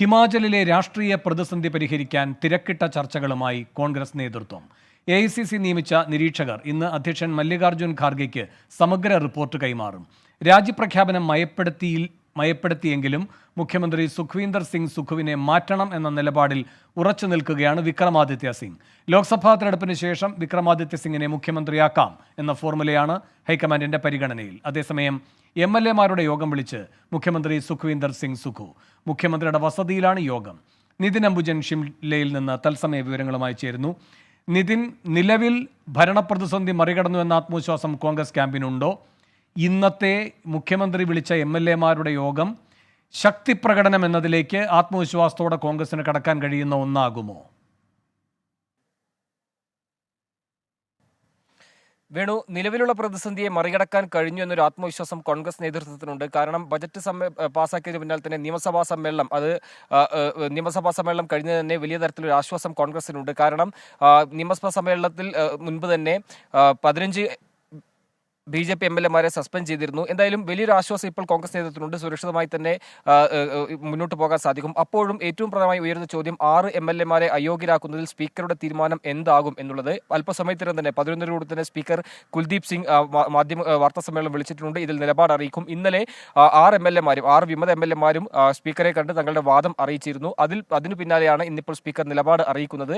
ഹിമാചലിലെ രാഷ്ട്രീയ പ്രതിസന്ധി പരിഹരിക്കാൻ തിരക്കിട്ട ചർച്ചകളുമായി കോൺഗ്രസ് നേതൃത്വം. എ ഐ സി സി നിയമിച്ച നിരീക്ഷകർ ഇന്ന് അധ്യക്ഷൻ മല്ലികാർജുൻ ഖാർഗെയ്ക്ക് സമഗ്ര റിപ്പോർട്ട് കൈമാറും. രാജ്യപ്രഖ്യാപനം മയപ്പെടുത്തിയിൽ മയപ്പെടുത്തിയെങ്കിലും മുഖ്യമന്ത്രി സുഖ്വീന്ദർ സിംഗ് സുഖുവിനെ മാറ്റണം എന്ന നിലപാടിൽ ഉറച്ചു നിൽക്കുകയാണ് വിക്രമാദിത്യ സിംഗ്. ലോക്സഭാ തെരഞ്ഞെടുപ്പിന് ശേഷം വിക്രമാദിത്യ സിംഗിനെ മുഖ്യമന്ത്രിയാക്കാം എന്ന ഫോർമുലയാണ് ഹൈക്കമാൻഡിന്റെ പരിഗണനയിൽ. അതേസമയം എം എൽ എമാരുടെ യോഗം വിളിച്ച് മുഖ്യമന്ത്രി സുഖ്വീന്ദർ സിംഗ് സുഖു. മുഖ്യമന്ത്രിയുടെ വസതിയിലാണ് യോഗം. നിതിൻ അംബുജൻ ഷിംലയിൽ നിന്ന് തത്സമയ വിവരങ്ങളുമായി ചേരുന്നു. നിതിൻ നിലവിൽ ഭരണപ്രതിസന്ധി മറികടന്നു എന്ന ആത്മവിശ്വാസം കോൺഗ്രസ് ക്യാമ്പിനുണ്ടോ? ഇന്നത്തെ മുഖ്യമന്ത്രി വിളിച്ച എം എൽ എമാരുടെ യോഗം ശക്തി പ്രകടനം എന്നതിലേക്ക് ആത്മവിശ്വാസത്തോടെ കോൺഗ്രസിന് കടക്കാൻ കഴിയുന്ന ഒന്നാകുമോ? വേണു നിലവിലുള്ള പ്രതിസന്ധിയെ മറികടക്കാൻ കഴിഞ്ഞു എന്നൊരു ആത്മവിശ്വാസം കോൺഗ്രസ് നേതൃത്വത്തിനുണ്ട്. കാരണം ബജറ്റ് സമ്മേ പാസ്സാക്കിയതിന് പിന്നാലെ തന്നെ നിയമസഭാ സമ്മേളനം അത് നിയമസഭാ സമ്മേളനം കഴിഞ്ഞ തന്നെ വലിയ തരത്തിലൊരു ആശ്വാസം കോൺഗ്രസിനുണ്ട്. കാരണം നിയമസഭാ സമ്മേളനത്തിൽ മുൻപ് തന്നെ പതിനഞ്ച് B J P M L എമാരെ സസ്പെൻഡ് ചെയ്തിരുന്നു. എന്തായാലും വലിയൊരു ആശ്വാസം ഇപ്പോൾ കോൺഗ്രസ് നേതൃത്വത്തിനുണ്ട്. സുരക്ഷിതമായി തന്നെ മുന്നോട്ട് പോകാൻ സാധിക്കും. അപ്പോഴും ഏറ്റവും പ്രധാനമായി ഉയർന്ന ചോദ്യം ആറ് എം എൽ എമാരെ അയോഗ്യരാക്കുന്നതിൽ സ്പീക്കറുടെ തീരുമാനം എന്താകും എന്നുള്ളത്. അല്പസമയത്തിനും തന്നെ പതിനൊന്നിനോട് തന്നെ സ്പീക്കർ കുൽദീപ് സിംഗ് മാധ്യമ വാർത്താ സമ്മേളനം വിളിച്ചിട്ടുണ്ട്. ഇതിൽ നിലപാട് അറിയിക്കും. ഇന്നലെ ആറ് എം എൽ എമാരും ആറ് വിമത എം എൽ എമാരും സ്പീക്കറെ കണ്ട് തങ്ങളുടെ വാദം അറിയിച്ചിരുന്നു. അതിൽ അതിനു പിന്നാലെയാണ് ഇന്നിപ്പോൾ സ്പീക്കർ നിലപാട് അറിയിക്കുന്നത്.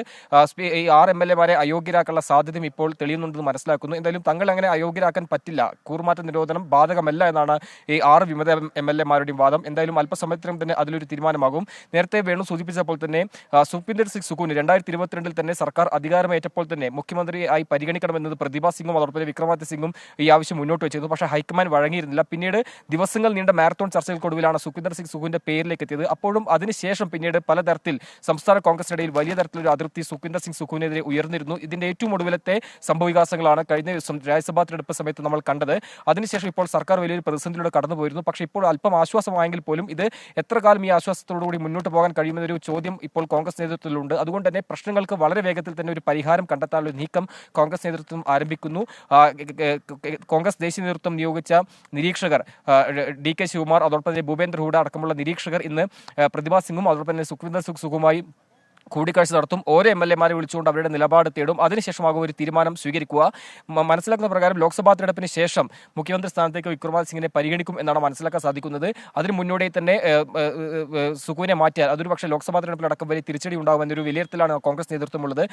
ഈ ആറ് എം എൽ എമാരെ അയോഗ്യരാക്കാനുള്ള സാധ്യതയും ഇപ്പോൾ തെളിയുന്നുണ്ടെന്ന് മനസ്സിലാക്കുന്നു. എന്തായാലും തങ്ങൾ അങ്ങനെ അയോഗ്യരാക്കാൻ പറ്റില്ല. കൂറുമാറ്റ നിരോധനം ബാധകമല്ല എന്നാണ് ഈ ആറ് വിമത എം എൽ എമാരുടെയും വാദം. എന്തായാലും അല്പസമയത്തിനും തന്നെ അതിലൊരു തീരുമാനമാകും. നേരത്തെ വേണു സൂചിപ്പിച്ചപ്പോൾ തന്നെ ആ, സുഖ്വിന്ദർ സിംഗ് സുഖുവിന് രണ്ടായിരത്തി ഇരുപത്തിരണ്ടിൽ തന്നെ സർക്കാർ അധികാരമേറ്റപ്പോൾ തന്നെ മുഖ്യമന്ത്രിയായി പരിഗണിക്കണമെന്നത് പ്രതിഭ സിംഗും അതോടൊപ്പം വിക്രമാദിത്യ സിംഗും ഈ ആവശ്യം മുന്നോട്ട് വെച്ചിരുന്നു. പക്ഷേ ഹൈക്കമാൻഡ് വഴങ്ങിയിരുന്നില്ല. പിന്നീട് ദിവസങ്ങൾ നീണ്ട മാരത്തോൺ ചർച്ചകൾക്കൊടുവിലാണ് സുഖിന്ദർ സിംഗ് സുഖുവിന്റെ പേരിലേക്ക് എത്തിയത്. അപ്പോഴും അതിനുശേഷം പിന്നീട് പലതരത്തിൽ സംസ്ഥാന കോൺഗ്രസിനിടയിൽ വലിയ തരത്തിലൊരു അതിർത്തി സുഖിന്ദർ സിംഗ് സുഖുവിനെതിരെ ഉയർന്നിരുന്നു. ഇതിന്റെ ഏറ്റവും ഒടുവിലത്തെ സംഭവവികാസങ്ങളാണ് കഴിഞ്ഞ ദിവസം രാജ്യസഭാ തെരഞ്ഞെടുപ്പ് സമയത്ത് നമ്മൾ കണ്ടത്. അതിനുശേഷം ഇപ്പോൾ സർക്കാർ വലിയൊരു പ്രതിസന്ധിയിലൂടെ കടന്നു പോയിരുന്നു. പക്ഷേ ഇപ്പോൾ അല്പം ആശ്വാസമായെങ്കിൽ പോലും ഇത് എത്ര കാലം ഈ ആശ്വാസത്തോടുകൂടി മുന്നോട്ട് പോകാൻ കഴിയുമെന്നൊരു ചോദ്യം ഇപ്പോൾ കോൺഗ്രസ് നേതൃത്വത്തിലുണ്ട്. അതുകൊണ്ട് തന്നെ പ്രശ്നങ്ങൾക്ക് വളരെ വേഗത്തിൽ തന്നെ ഒരു പരിഹാരം കണ്ടെത്താനുള്ള നീക്കം കോൺഗ്രസ് നേതൃത്വം ആരംഭിക്കുന്നു. കോൺഗ്രസ് ദേശീയ നേതൃത്വം നിയോഗിച്ച നിരീക്ഷകർ ഡി കെ ശിവകുമാർ അതോടൊപ്പം തന്നെ ഭൂപേന്ദ്ര ഹൂഡ അടക്കമുള്ള നിരീക്ഷകർ ഇന്ന് പ്രതിഭാ സിംഗും അതോടൊപ്പം തന്നെ സുഖ്വിന്ദർ സിംഗ് സുഖുമായി കൂടിക്കാഴ്ച നടത്തും. ഓരോ എം എൽ എമാരെ വിളിച്ചുകൊണ്ട് അവരുടെ നിലപാട് തേടും. അതിനുശേഷമാകും ഒരു തീരുമാനം സ്വീകരിക്കുക. മനസ്സിലാക്കുന്ന പ്രകാരം ലോക്സഭാ തെരഞ്ഞെടുപ്പിന് ശേഷം മുഖ്യമന്ത്രി സ്ഥാനത്തേക്ക് വിക്രമാദിത്യ സിംഗിനെ പരിഗണിക്കും എന്നാണ് മനസ്സിലാക്കാൻ സാധിക്കുന്നത്. അതിന് മുന്നോടിയായി തന്നെ സുഖുവിനെ മാറ്റിയാൽ അതൊരു പക്ഷേ ലോക്സഭാ തെരഞ്ഞെടുപ്പിലടക്കം വലിയ തിരിച്ചടി ഉണ്ടാകുമെന്നൊരു വിലയിരുത്തലാണ് കോൺഗ്രസ് നേതൃത്വമുള്ളത്.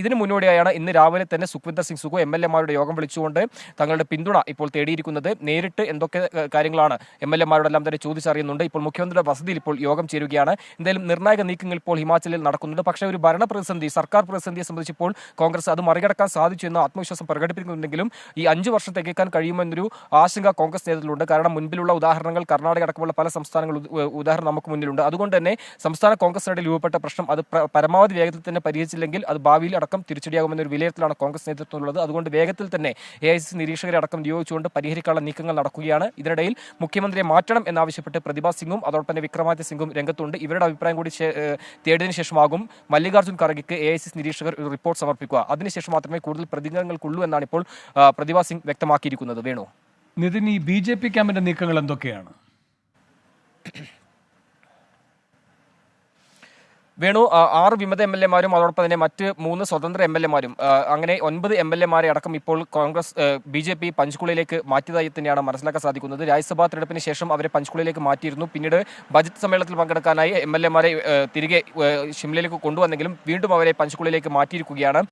ഇതിന് മുന്നോടിയായാണ് ഇന്ന് രാവിലെ തന്നെ സുഖ്വിന്ദർ സിംഗ് സുഖു എം എൽ എമാരുടെ യോഗം വിളിച്ചുകൊണ്ട് തങ്ങളുടെ പിന്തുണ ഇപ്പോൾ തേടിയിരിക്കുന്നത്. നേരിട്ട് എന്തൊക്കെ കാര്യങ്ങളാണ് എം എൽ എമാരോടെല്ലാം തന്നെ ചോദിച്ചറിയുന്നുണ്ട്. ഇപ്പോൾ മുഖ്യമന്ത്രിയുടെ വസതിയിൽ ഇപ്പോൾ യോഗം ചേരുകയാണ്. എന്തായാലും നിർണായക നീക്കങ്ങൾ ഇപ്പോൾ ഹിമാചലിൽ നടക്കുന്നുണ്ട് പക്ഷേ ഒരു ഭരണ പ്രതിസന്ധി സർക്കാർ പ്രതിസന്ധിയെ സംബന്ധിച്ചപ്പോൾ കോൺഗ്രസ് അത് മറികടക്കാൻ സാധിച്ചു എന്ന ആത്മവിശ്വാസം പ്രകടിപ്പിക്കുന്നുണ്ടെങ്കിലും ഈ അഞ്ച് വർഷം കഴിയുമെന്നൊരു ആശങ്ക കോൺഗ്രസ് നേതൃത്വത്തിലുണ്ട്. കാരണം മുൻപിലുള്ള ഉദാഹരണങ്ങൾ കർണാടക അടക്കമുള്ള പല സംസ്ഥാനങ്ങൾ ഉദ- ഉദാഹരണം നമുക്ക് മുന്നിലുണ്ട്. അതുകൊണ്ട് തന്നെ സംസ്ഥാന കോൺഗ്രസിനിടെ രൂപപ്പെട്ട പ്രശ്നം അത് പരമാവധി വേഗത്തിൽ തന്നെ പരിഹരിച്ചില്ലെങ്കിൽ അത് ഭാവിയിൽ അടക്കം തിരിച്ചടിയാകുമെന്നൊരു വിലയിരുത്തലാണ് കോൺഗ്രസ് നേതൃത്വത്തിലുള്ളത്. അതുകൊണ്ട് വേഗത്തിൽ തന്നെ എ ഐ സി നിരീക്ഷകരെ അടക്കം നിയോഗിച്ചുകൊണ്ട് പരിഹരിക്കാനുള്ള നീക്കങ്ങൾ നടക്കുകയാണ്. ഇതിനിടയിൽ മുഖ്യമന്ത്രിയെ മാറ്റണം എന്നാവശ്യപ്പെട്ട് പ്രതിഭാ സിംഗും അതോടൊപ്പം തന്നെ വിക്രമാദിത്യ സിംഗും രംഗത്തുണ്ട്. ഇവരുടെ അഭിപ്രായം കൂടി തേടിയതിനു ശേഷമാകും. മല്ലികാർജുൻ ഖർഗെക്ക് എ ഐ സി നിരീക്ഷകർ ഒരു റിപ്പോർട്ട് സമർപ്പിക്കുക. അതിനുശേഷം മാത്രമേ കൂടുതൽ പ്രതികരണങ്ങൾക്കുള്ളൂ എന്നാണ് ഇപ്പോൾ പ്രതിഭ സിംഗ് വ്യക്തമാക്കിയിരിക്കുന്നത്. വേണു? നിതിൻ ഈ ബി ജെ പി ക്യാമ്പിന്റെ നീക്കങ്ങൾ എന്തൊക്കെയാണ്? വേണു ആറ് വിമത എം എൽ എമാരും അതോടൊപ്പം തന്നെ മറ്റ് മൂന്ന് സ്വതന്ത്ര എം എൽ എമാരും അങ്ങനെ ഒൻപത് എം എൽ എമാരെ അടക്കം ഇപ്പോൾ കോൺഗ്രസ് ബി ജെ പി പഞ്ച്കുളയിലേക്ക് മാറ്റിയതായി തന്നെയാണ് മനസ്സിലാക്കാൻ സാധിക്കുന്നത്. രാജ്യസഭാ തെരഞ്ഞെടുപ്പിന് ശേഷം അവരെ പഞ്ച്കുളയിലേക്ക് മാറ്റിയിരുന്നു. പിന്നീട് ബജറ്റ് സമ്മേളനത്തിൽ പങ്കെടുക്കാനായി എം എൽ എമാരെ തിരികെ ഷിംലയിലേക്ക് കൊണ്ടുവന്നെങ്കിലും വീണ്ടും അവരെ പഞ്ച്കുളയിലേക്ക് മാറ്റിയിരിക്കുകയാണ്.